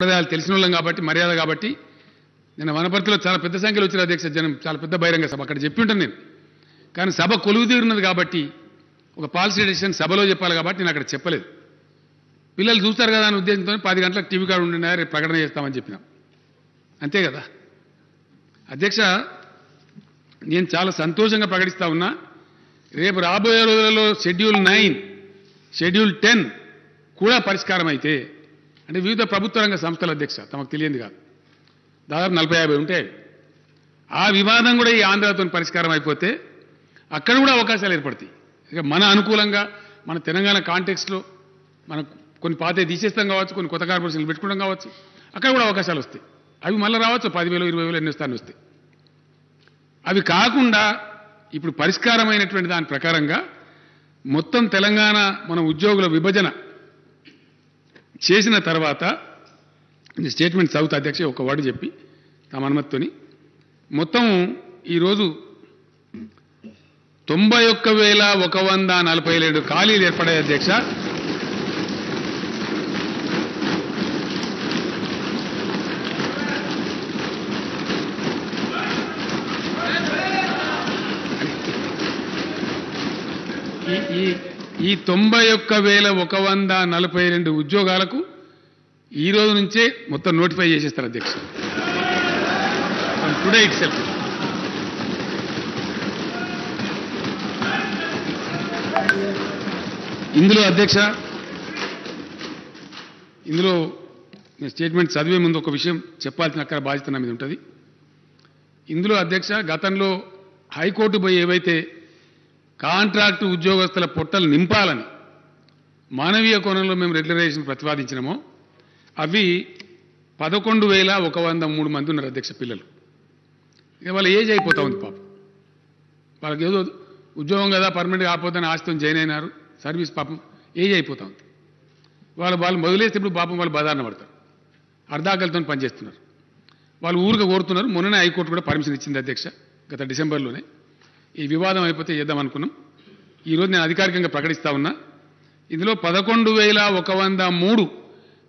సంప్రదాయాలు తెలిసిన వాళ్ళం కాబట్టి మర్యాద కాబట్టి నేను వనపర్తిలో చాలా పెద్ద సంఖ్యలో వచ్చిన అధ్యక్ష జనం చాలా పెద్ద బహిరంగ సభ అక్కడ చెప్పి ఉంటాను నేను. కానీ సభ కొలువు కాబట్టి ఒక పాలసీ డెసిషన్ సభలో చెప్పాలి కాబట్టి నేను అక్కడ చెప్పలేదు. పిల్లలు చూస్తారు కదా అనే ఉద్దేశంతో పది గంటలకు టీవీ కార్డు ఉండినా రేపు ప్రకటన చేస్తామని చెప్పినాం. అంతే కదా? అధ్యక్ష నేను చాలా సంతోషంగా ప్రకటిస్తా ఉన్నా రేపు రాబోయే రోజులలో షెడ్యూల్ నైన్ షెడ్యూల్ టెన్ కూడా పరిష్కారం అయితే అంటే వివిధ ప్రభుత్వ రంగ సంస్థల అధ్యక్ష తమకు తెలియంది కాదు. దాదాపు నలభై యాభై ఉంటాయి ఆ వివాదం కూడా ఈ ఆంధ్రతో పరిష్కారం అయిపోతే అక్కడ కూడా అవకాశాలు ఏర్పడతాయి. ఇక మన అనుకూలంగా మన తెలంగాణ కాంటెక్స్లో మన కొన్ని పాతే తీసేస్తాం కావచ్చు కొన్ని కొత్త కార్పొరేషన్లు పెట్టుకోవడం కావచ్చు అక్కడ కూడా అవకాశాలు వస్తాయి. అవి మళ్ళీ రావచ్చు పదివేలు ఇరవై వేలు ఎన్ని స్థానం వస్తాయి. అవి కాకుండా ఇప్పుడు పరిష్కారమైనటువంటి దాని ప్రకారంగా మొత్తం తెలంగాణ మన ఉద్యోగుల విభజన చేసిన తర్వాత స్టేట్మెంట్ సౌత్ అధ్యక్ష ఒక వర్డ్ చెప్పి తమ అనుమతితోని. మొత్తం ఈరోజు తొంభై ఒక్క వేల ఒక వంద నలభై ఏడు ఖాళీలు ఏర్పడాయి అధ్యక్ష. ఈ- ఈ తొంభై ఒక్క వేల ఒక వంద నలభై రెండు ఉద్యోగాలకు ఈ రోజు నుంచే మొత్తం నోటిఫై చేసేస్తారు అధ్యక్ష టుడే ఇట్ సెల్ఫ్ ఇందులో అధ్యక్ష ఇందులో నేను స్టేట్మెంట్ చదివే ముందు ఒక విషయం చెప్పాల్సిన అక్కడ బాధ్యత నా మీద ఉంటుంది. ఇందులో అధ్యక్ష గతంలో హైకోర్టు పోయి ఏవైతే కాంట్రాక్టు ఉద్యోగస్తుల పొట్టలు నింపాలని మానవీయ కోణంలో మేము రెగ్యులరేషన్ ప్రతిపాదించినామో అవి పదకొండు వేల ఒక వంద మూడు మంది ఉన్నారు అధ్యక్ష పిల్లలు. ఇక వాళ్ళ ఏజ్ అయిపోతా ఉంది పాపం. వాళ్ళకి ఏదో ఉద్యోగం కదా పర్మనెంట్ కాకపోతే ఆస్తితో జాయిన్ అయినారు సర్వీస్ పాపం ఏజ్ అయిపోతా ఉంది. వాళ్ళు వాళ్ళు మొదలేస్తే ఇప్పుడు పాపం వాళ్ళు బదారణ పడతారు. అర్ధాకలతో పనిచేస్తున్నారు. వాళ్ళు ఊరుగా కోరుతున్నారు మొన్ననే హైకోర్టు కూడా పర్మిషన్ ఇచ్చింది అధ్యక్ష గత డిసెంబర్లోనే. ఈ వివాదం అయిపోతే చేద్దాం అనుకున్నాం. ఈరోజు నేను అధికారికంగా ప్రకటిస్తా ఉన్నా. ఇందులో పదకొండు వేల ఒక వంద మూడు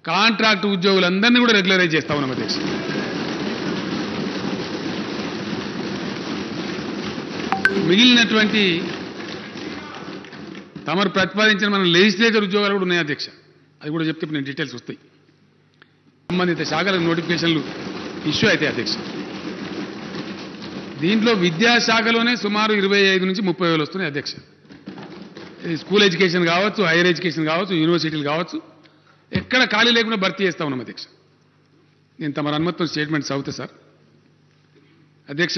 కాంట్రాక్ట్ ఉద్యోగులందరినీ కూడా రెగ్యులరైజ్ చేస్తా ఉన్నాం అధ్యక్ష. మిగిలినటువంటి తమరు ప్రతిపాదించిన మన లెజిస్లేటర్ ఉద్యోగాలు కూడా ఉన్నాయి అధ్యక్ష. అది కూడా చెప్తే నేను డీటెయిల్స్ వస్తాయి. సంబంధిత శాఖలకు నోటిఫికేషన్లు ఇష్యూ అవుతాయి అధ్యక్ష. దీంట్లో విద్యాశాఖలోనే సుమారు ఇరవై ఐదు నుంచి ముప్పై వేలు వస్తున్నాయి అధ్యక్ష. స్కూల్ ఎడ్యుకేషన్ కావచ్చు హైయర్ ఎడ్యుకేషన్ కావచ్చు యూనివర్సిటీలు కావచ్చు ఎక్కడ ఖాళీ లేకుండా భర్తీ చేస్తా ఉన్నాం అధ్యక్ష. నేను తమ అనుమతితో స్టేట్మెంట్ చదువుతా సార్. అధ్యక్ష